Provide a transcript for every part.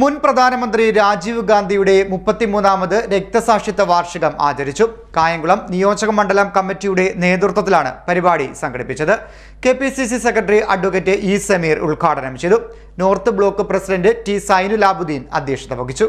മുൻ പ്രധാനമന്ത്രി രാജീവ് ഗാന്ധിയുടെ മുപ്പത്തിമൂന്നാമത് രക്തസാക്ഷിത്വ വാർഷികം ആചരിച്ചു. കായംകുളം നിയോജക മണ്ഡലം കമ്മിറ്റിയുടെ നേതൃത്വത്തിലാണ് പരിപാടി സംഘടിപ്പിച്ചത്. K P C C secretary advocate E Sameer ഉദ്ഘാടനം ചെയ്തു. North block president T Zainulabdeen അധ്യക്ഷത വഹിച്ചു.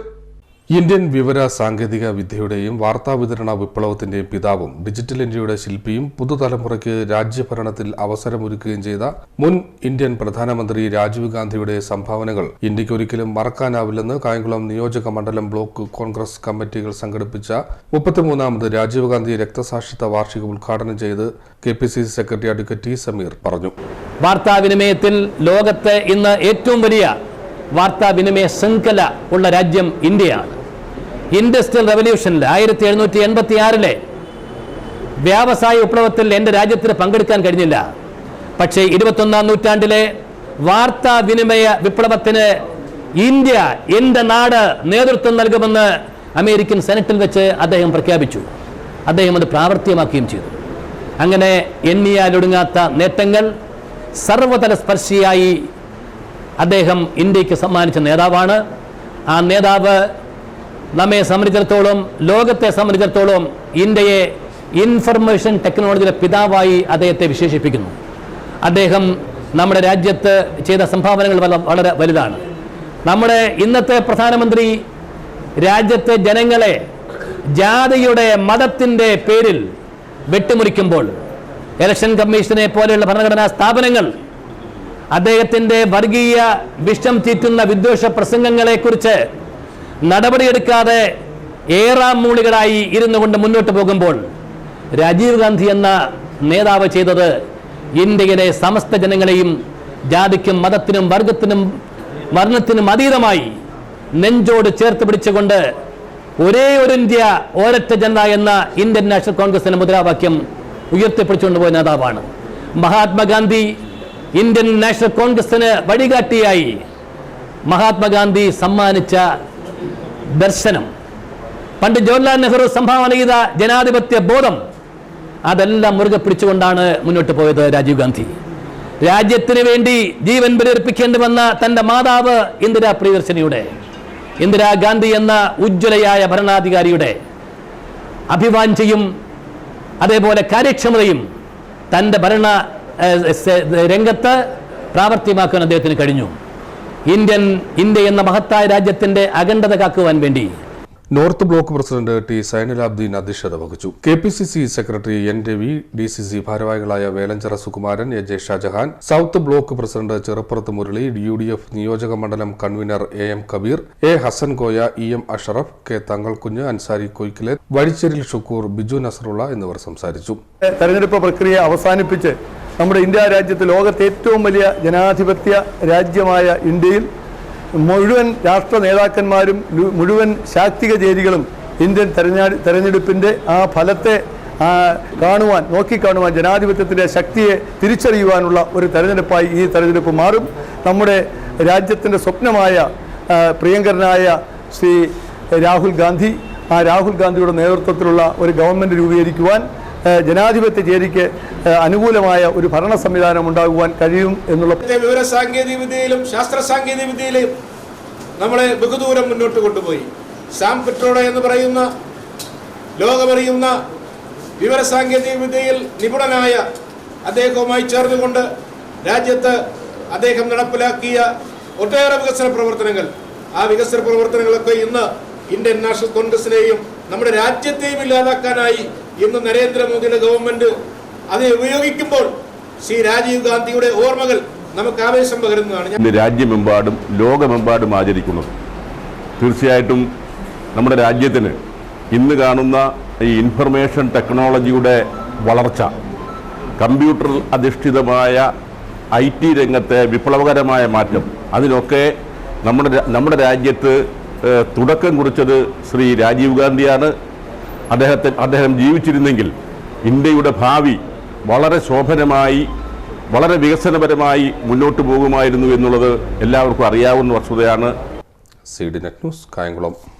ഇന്ത്യൻ വിവര സാങ്കേതിക വിദ്യയുടെയും വാർത്താവിതരണ വിപ്ലവത്തിന്റെയും പിതാവും ഡിജിറ്റൽ ഇന്ത്യയുടെ ശില്പിയും പുതുതലമുറയ്ക്ക് രാജ്യഭരണത്തിൽ അവസരമൊരുക്കുകയും ചെയ്ത മുൻ ഇന്ത്യൻ പ്രധാനമന്ത്രി രാജീവ് ഗാന്ധിയുടെ സംഭാവനകൾ ഇന്ത്യയ്ക്ക് ഒരിക്കലും മറക്കാനാവില്ലെന്ന് കായംകുളം നിയോജക മണ്ഡലം ബ്ലോക്ക് കോൺഗ്രസ് കമ്മിറ്റികൾ സംഘടിപ്പിച്ച മുപ്പത്തിമൂന്നാമത് രാജീവ് ഗാന്ധി രക്തസാക്ഷിത്വ വാർഷികം ഉദ്ഘാടനം ചെയ്ത് K P C C secretary advocate T Sameer പറഞ്ഞു. വാർത്താവിനിമയത്തിൽ ലോകത്തെ ഇന്ന് ഏറ്റവും വലിയ വാർത്താവിനിമയ ശൃംഖല ഉള്ള രാജ്യം ഇന്ത്യയാണ്. ഇൻഡസ്ട്രിയൽ റവല്യൂഷനിൽ ആയിരത്തി എഴുന്നൂറ്റി എൺപത്തി ആറിലെ വ്യാവസായ വിപ്ലവത്തിൽ എന്റെ രാജ്യത്തിന് പങ്കെടുക്കാൻ കഴിഞ്ഞില്ല. പക്ഷേ ഇരുപത്തൊന്നാം നൂറ്റാണ്ടിലെ വാർത്താ വിനിമയ വിപ്ലവത്തിന് ഇന്ത്യ എന്റെ നാട് നേതൃത്വം നൽകുമെന്ന് അമേരിക്കൻ സെനറ്റിൽ വെച്ച് അദ്ദേഹം പ്രഖ്യാപിച്ചു. അദ്ദേഹം അത് പ്രാവർത്തികമാക്കുകയും ചെയ്തു. അങ്ങനെ എണ്ണിയാലൊടുങ്ങാത്ത നേട്ടങ്ങൾ സർവതല സ്പർശിയായി അദ്ദേഹം ഇന്ത്യയ്ക്ക് സമ്മാനിച്ച നേതാവാണ്. ആ നേതാവ് നമ്മെ സംബന്ധിച്ചിടത്തോളം ലോകത്തെ സംബന്ധിച്ചിടത്തോളം ഇന്ത്യയെ ഇൻഫർമേഷൻ ടെക്നോളജിയുടെ പിതാവായി അദ്ദേഹത്തെ വിശേഷിപ്പിക്കുന്നു. അദ്ദേഹം നമ്മുടെ രാജ്യത്ത് ചെയ്ത സംഭാവനകൾ വളരെ വലുതാണ്. നമ്മുടെ ഇന്നത്തെ പ്രധാനമന്ത്രി രാജ്യത്തെ ജനങ്ങളെ ജാതിയുടെ മതത്തിന്റെ പേരിൽ വെട്ടിമുറിക്കുമ്പോൾ ഇലക്ഷൻ കമ്മീഷനെ പോലെയുള്ള ഭരണഘടനാ സ്ഥാപനങ്ങൾ അദ്ദേഹത്തിന്റെ വർഗീയ വിഷം തീറ്റുന്ന വിദ്വേഷ പ്രസംഗങ്ങളെക്കുറിച്ച് നടപടിയെടുക്കാതെ ഏറാം മൂളികളായി ഇരുന്നു കൊണ്ട് മുന്നോട്ട് പോകുമ്പോൾ രാജീവ് ഗാന്ധി എന്ന നേതാവ് ചെയ്തത് ഇന്ത്യയിലെ സമസ്ത ജനങ്ങളെയും ജാതിക്കും മതത്തിനും വർഗത്തിനും വർണത്തിനും അതീതമായി നെഞ്ചോട് ചേർത്ത് പിടിച്ചുകൊണ്ട് ഒരേ ഒരു ഇന്ത്യ ഒരൊറ്റ ജനത എന്ന ഇന്ത്യൻ നാഷണൽ കോൺഗ്രസിന്റെ മുദ്രാവാക്യം ഉയർത്തിപ്പിടിച്ചുകൊണ്ടുപോയ നേതാവാണ്. മഹാത്മാഗാന്ധി ഇന്ത്യൻ നാഷണൽ കോൺഗ്രസിന് വഴികാട്ടിയായി മഹാത്മാഗാന്ധി സമ്മാനിച്ച ദർശനം. പണ്ട് ജവഹർലാൽ നെഹ്റു സംഭാവന ചെയ്ത ജനാധിപത്യ ബോധം അതെല്ലാം മുറുകെ പിടിച്ചുകൊണ്ടാണ് മുന്നോട്ട് പോയത് രാജീവ് ഗാന്ധി. രാജ്യത്തിന് വേണ്ടി ജീവൻ ബലിയർപ്പിക്കേണ്ടി വന്ന തന്റെ മാതാവ് ഇന്ദിരാ പ്രിയദർശിനിയുടെ ഇന്ദിരാഗാന്ധി എന്ന ഉജ്ജ്വലയായ ഭരണാധികാരിയുടെ അഭിവാഞ്ചയും അതേപോലെ കാര്യക്ഷമതയും തന്റെ ഭരണ രംഗത്ത് പ്രാവർത്തികമാക്കാൻ അദ്ദേഹത്തിന് കഴിഞ്ഞു. ഇന്ത്യൻ ഇന്ത്യ എന്ന മഹത്തായ രാജ്യത്തിന്റെ അഖണ്ഡത കാക്കുവാൻ വേണ്ടി. North block president T Zainulabdeen അധ്യക്ഷത വഹിച്ചു. K P C C secretary N Ravi D C C ഭാരവാഹികളായ Velanchira Sukumaran A J Shajahan south block president Cheruppurath Murali U D F നിയോജക മണ്ഡലം convener A M Kabeer A Hasan Koya E M Ashraf K Thangalkunju Ansari കൊയ്ക്കിലെ വഴിച്ചേരിൽ ഷുക്കൂർ ബിജു നസറുള്ള എന്നിവർ സംസാരിച്ചു. തെരഞ്ഞെടുപ്പ് പ്രക്രിയ അവസാനിപ്പിച്ച് നമ്മുടെ ഇന്ത്യ രാജ്യത്ത് ലോകത്തെ ഏറ്റവും വലിയ ജനാധിപത്യ രാജ്യമായ ഇന്ത്യയിൽ മുഴുവൻ രാഷ്ട്ര നേതാക്കന്മാരും മുഴുവൻ ശാക്തിക ചേരികളും ഇന്ത്യൻ തെരഞ്ഞെ തെരഞ്ഞെടുപ്പിന്റെ ആ ഫലത്തെ കാണുവാൻ നോക്കിക്കാണുവാൻ ജനാധിപത്യത്തിന്റെ ശക്തിയെ തിരിച്ചറിയുവാനുള്ള ഒരു തെരഞ്ഞെടുപ്പായി ഈ തെരഞ്ഞെടുപ്പ് മാറും. നമ്മുടെ രാജ്യത്തിന്റെ സ്വപ്നമായ പ്രിയങ്കരനായ ശ്രീ രാഹുൽ ഗാന്ധി ആ രാഹുൽ ഗാന്ധിയുടെ നേതൃത്വത്തിലുള്ള ഒരു ഗവൺമെന്റ് രൂപീകരിക്കുവാൻ ജനാധിപത്യ ചേരിക്ക് അനുകൂലമായ ഒരു ഭരണ സംവിധാനം ഉണ്ടാകുവാൻ കഴിയും എന്നുള്ള വിവര സാങ്കേതിക വിദ്യയിലും ശാസ്ത്ര സാങ്കേതിക വിദ്യയിലും നമ്മളെ ബഹുദൂരം മുന്നോട്ട് കൊണ്ടുപോയി. സാം പെട്രോഡ എന്ന് പറയുന്ന ലോകമറിയുന്ന വിവര സാങ്കേതിക വിദ്യയിൽ നിപുണനായ അദ്ദേഹവുമായി ചേർന്നുകൊണ്ട് രാജ്യത്ത് അദ്ദേഹം നടപ്പിലാക്കിയ ഒട്ടേറെ വികസന പ്രവർത്തനങ്ങൾ. ആ വികസന പ്രവർത്തനങ്ങളൊക്കെ ഇന്ന് ഇന്ത്യൻ നാഷണൽ കോൺഗ്രസിനെയും നമ്മുടെ രാജ്യത്തെയും ഇല്ലാതാക്കാനായി ഇന്ന് നരേന്ദ്രമോദിയുടെ ഗവൺമെന്റ് അതിനെ ഉപയോഗിക്കുമ്പോൾ ശ്രീ രാജീവ് ഗാന്ധിയുടെ ഓർമ്മകൾ നമുക്ക് ആവേശം പകരുന്നതാണ്. രാജ്യമെമ്പാടും ലോകമെമ്പാടും ആചരിക്കുന്നത്. തീർച്ചയായിട്ടും നമ്മുടെ രാജ്യത്തിന് ഇന്ന് കാണുന്ന ഈ ഇൻഫർമേഷൻ ടെക്നോളജിയുടെ വളർച്ച കമ്പ്യൂട്ടർ അധിഷ്ഠിതമായ ഐ ടി രംഗത്തെ വിപ്ലവകരമായ മാറ്റം അതിനൊക്കെ നമ്മുടെ നമ്മുടെ രാജ്യത്ത് തുടക്കം കുറിച്ചത് ശ്രീ രാജീവ് ഗാന്ധിയാണ്. അദ്ദേഹത്തെ അദ്ദേഹം ജീവിച്ചിരുന്നെങ്കിൽ ഇന്ത്യയുടെ ഭാവി വളരെ ശോഭനമായി വളരെ വികസനപരമായി മുന്നോട്ട് പോകുമായിരുന്നു എന്നുള്ളത് എല്ലാവർക്കും അറിയാവുന്ന വസ്തുതയാണ്. C D net news Kayamkulam.